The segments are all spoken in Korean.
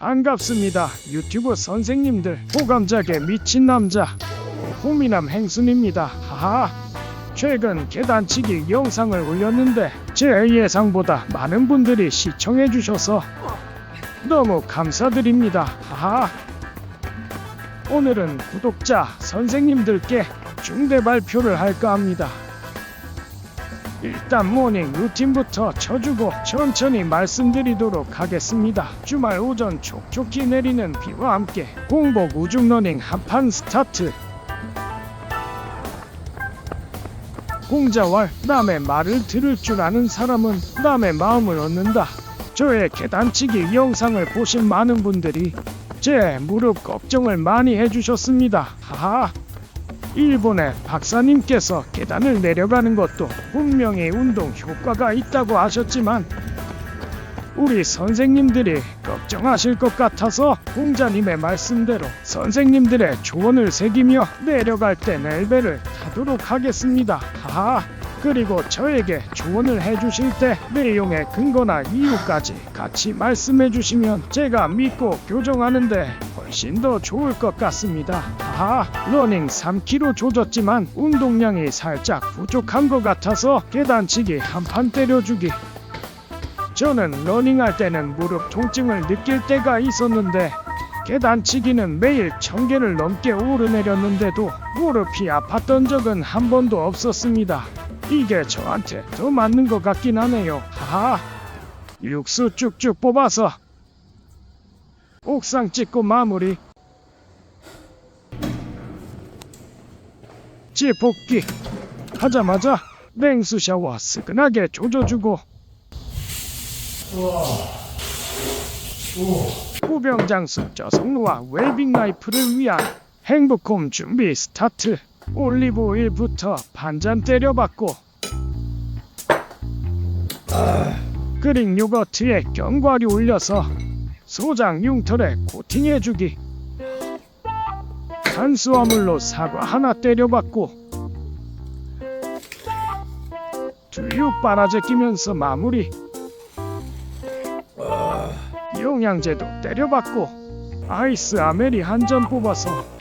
반갑습니다. 유튜브 선생님들 호감작에 미친 남자 호미남 행순입니다. 하하. 최근 계단치기 영상을 올렸는데 제 예상보다 많은 분들이 시청해 주셔서 너무 감사드립니다. 하하. 오늘은 구독자 선생님들께 중대 발표를 할까 합니다. 일단 모닝 루틴부터 쳐주고 천천히 말씀드리도록 하겠습니다. 주말 오전 촉촉히 내리는 비와 함께 공복 우중 러닝 한판 스타트. 공자왈 남의 말을 들을 줄 아는 사람은 남의 마음을 얻는다. 저의 계단치기 영상을 보신 많은 분들이 제 무릎 걱정을 많이 해주셨습니다. 하하. 일본의 박사님께서 계단을 내려가는 것도 분명히 운동 효과가 있다고 하셨지만 우리 선생님들이 걱정하실 것 같아서 공자님의 말씀대로 선생님들의 조언을 새기며 내려갈 때 넬벨을 타도록 하겠습니다. 하하. 그리고 저에게 조언을 해주실 때 내용의 근거나 이유까지 같이 말씀해 주시면 제가 믿고 교정하는데 훨씬 더 좋을 것 같습니다. 하하, 러닝 3kg 조졌지만 운동량이 살짝 부족한 것 같아서 계단치기 한 판 때려주기. 저는 러닝할 때는 무릎 통증을 느낄 때가 있었는데 계단치기는 매일 천 개를 넘게 오르내렸는데도 무릎이 아팠던 적은 한 번도 없었습니다. 이게 저한테 더 맞는 것 같긴 하네요. 하하. 육수 쭉쭉 뽑아서 옥상 찍고 마무리. 지복귀 하자마자 냉수 샤워 스근하게 조져주고 후병장수 저성루와 웰빙 라이프를 위한 행복홈 준비 스타트 올리브 오일부터 반잔 때려봤고 그릭 요거트에 견과류 올려서 소장 융털에 코팅해주기. 탄수화물로 사과 하나 때려봤고 두육 빨아제 끼면서 마무리. 영양제도 때려봤고 아이스 아메리 한 잔 뽑아서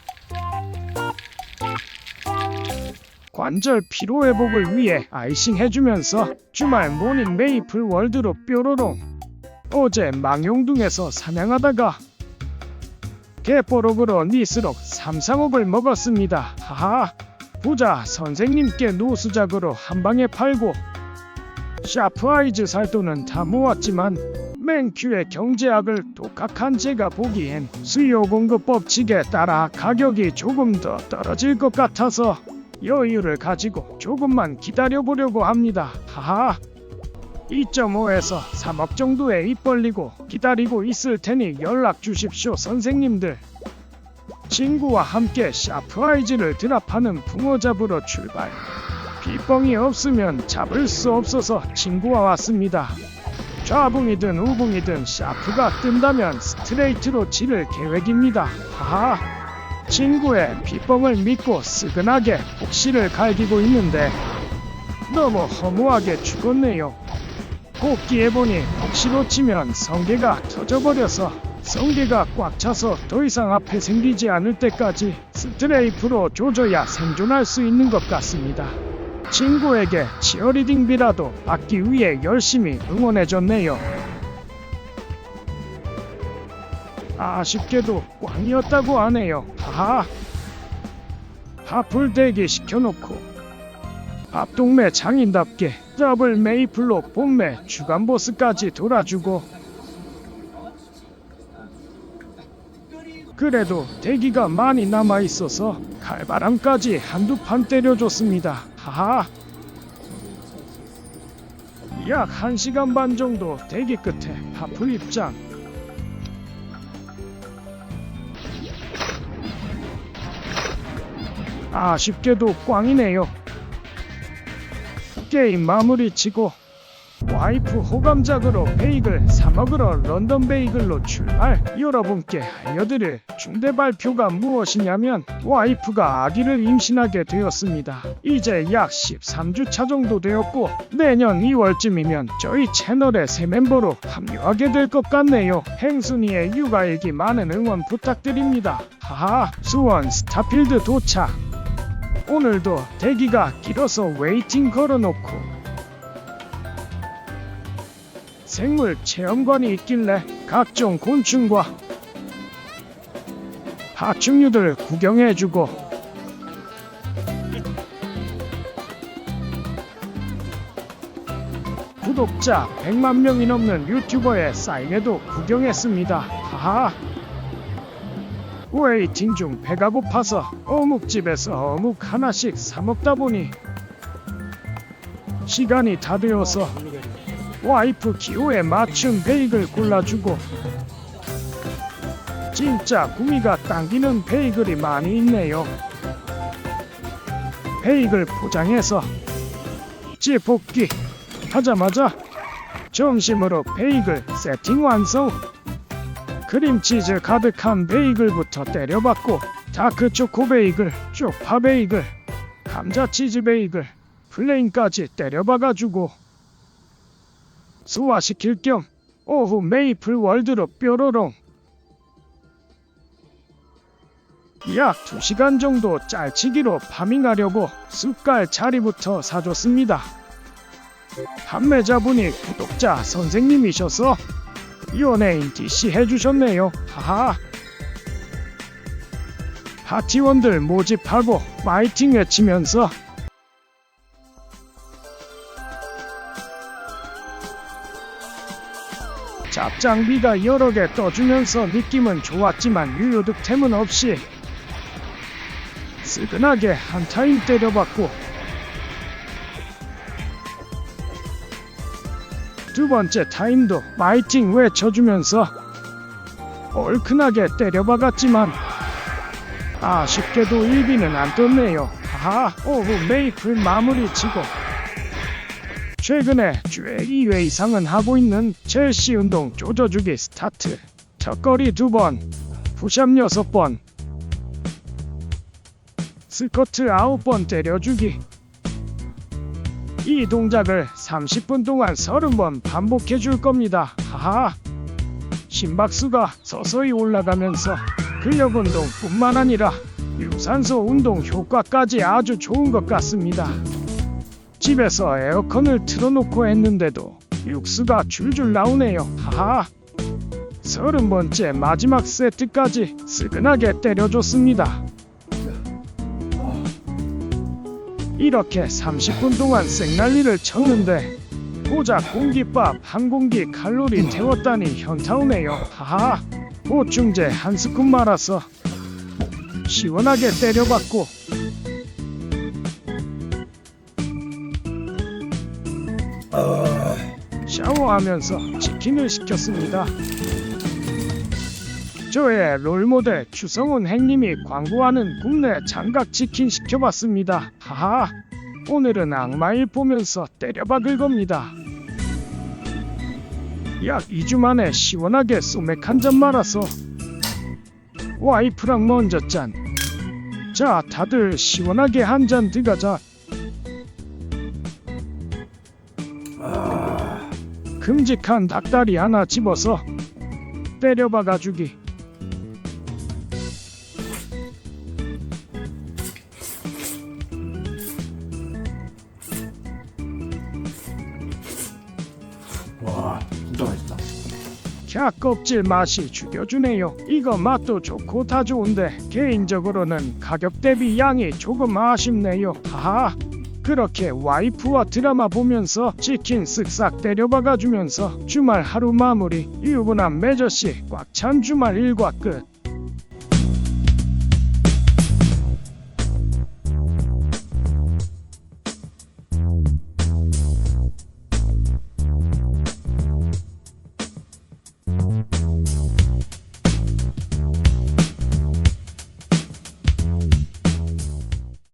관절 피로 회복을 위해 아이싱 해주면서 주말 모닝 메이플 월드로 뾰로롱 어제 망용둥에서 사냥하다가 개뽀록으로 니스록 삼상옥을 먹었습니다. 하하 부자 선생님께 노수작으로 한 방에 팔고 샤프 아이즈 살돈은 다 모았지만 맨큐의 경제학을 독학한 제가 보기엔 수요 공급 법칙에 따라 가격이 조금 더 떨어질 것 같아서 여유를 가지고 조금만 기다려 보려고 합니다. 하하. 2.5에서 3억 정도에 입 벌리고 기다리고 있을 테니 연락 주십시오, 선생님들. 친구와 함께 샤프 아이즈를 드랍하는 붕어 잡으러 출발. 빗뻥이 없으면 잡을 수 없어서 친구와 왔습니다. 좌붕이든 우붕이든 샤프가 뜬다면 스트레이트로 지를 계획입니다. 하하. 친구의 빗뻥을 믿고 스근하게 복시를 갈기고 있는데 너무 허무하게 죽었네요. 복귀해보니 복시로 치면 성게가 터져버려서 성게가 꽉 차서 더 이상 앞에 생기지 않을 때까지 스트레이프로 조져야 생존할 수 있는 것 같습니다. 친구에게 치어리딩비라도 받기 위해 열심히 응원해줬네요. 아쉽게도 꽝이었다고 하네요. 하하. 밥풀 대기 시켜놓고 밥동매 장인답게 더블 메이플로 본매 주간 보스까지 돌아주고 그래도 대기가 많이 남아 있어서 칼바람까지 한두 판 때려줬습니다. 하하. 약 1시간 반 정도 대기 끝에 파풀 입장. 아쉽게도 꽝이네요. 게임 마무리 치고 와이프 호감작으로 베이글 사 먹으러 런던 베이글로 출발. 여러분께 알려드릴 중대 발표가 무엇이냐면 와이프가 아기를 임신하게 되었습니다. 이제 약 13주차 정도 되었고 내년 2월쯤이면 저희 채널의 새 멤버로 합류하게 될 것 같네요. 행순이의 육아일기 많은 응원 부탁드립니다. 하하 수원 스타필드 도착 오늘도 대기가 길어서 웨이팅 걸어놓고 생물 체험관이 있길래 각종 곤충과 파충류들 구경해주고 구독자 100만 명이 넘는 유튜버의 사인회도 구경했습니다. 하하. 웨이팅 중 배가 고파서 어묵집에서 어묵 하나씩 사 먹다 보니 시간이 다 되어서 와이프 기호에 맞춘 베이글 골라주고 진짜 구미가 당기는 베이글이 많이 있네요. 베이글 포장해서 집볶기 하자마자 점심으로 베이글 세팅 완성. 크림치즈 가득한 베이글부터 때려봤고 다크 초코 베이글, 쪽파 베이글, 감자 치즈 베이글, 플레인까지 때려박아주고 소화시킬 겸 오후 메이플 월드로 뾰로롱 약 2시간 정도 짤치기로 파밍하려고 숟갈 자리부터 사줬습니다. 판매자분이 구독자 선생님이셔서 연예인 DC 해주셨네요. 하하. 파티원들 모집하고 파이팅 외치면서 잡장비가 여러 개 떠주면서 느낌은 좋았지만 유효 득템은 없이 스근하게 한 타임 때려봤고 두 번째 타임도 파이팅 외쳐주면서 얼큰하게 때려박았지만 아쉽게도 1비는 안 떴네요. 하하 오후 메이플 마무리 치고 최근에 주에 2회 이상은 하고 있는 첼시 운동 조져주기 스타트 턱걸이 2번 푸샵 6번 스쿼트 9번 때려주기 이 동작을 30분 동안 30번 반복해 줄 겁니다. 하하. 심박수가 서서히 올라가면서 근력 운동뿐만 아니라 유산소 운동 효과까지 아주 좋은 것 같습니다. 집에서 에어컨을 틀어놓고 했는데도 육수가 줄줄 나오네요. 하하. 서른 번째 마지막 세트까지 스근하게 때려줬습니다. 이렇게 30분 동안 생난리를 쳤는데 고작 공깃밥 한 공기 칼로리 태웠다니 현타오네요. 하하. 보충제 한 스푼 말아서 시원하게 때려봤고 샤워하면서 치킨을 시켰습니다. 저의 롤모델 추성훈 행님이 광고하는 국내 장각 치킨 시켜봤습니다. 하하, 오늘은 악마일 보면서 때려박을 겁니다. 약 2주 만에 시원하게 소맥 한 잔 말아서 와이프랑 먼저 짠. 자, 다들 시원하게 한잔 들어가자. 큼직한 닭다리 하나 집어서 때려박아 주기. 캬 껍질 맛이 죽여주네요. 이거 맛도 좋고 다 좋은데 개인적으로는 가격 대비 양이 조금 아쉽네요. 하하. 그렇게 와이프와 드라마 보면서 치킨 쓱싹 때려박아주면서 주말 하루 마무리 유부남 매저씨 꽉 찬 주말 일과 끝.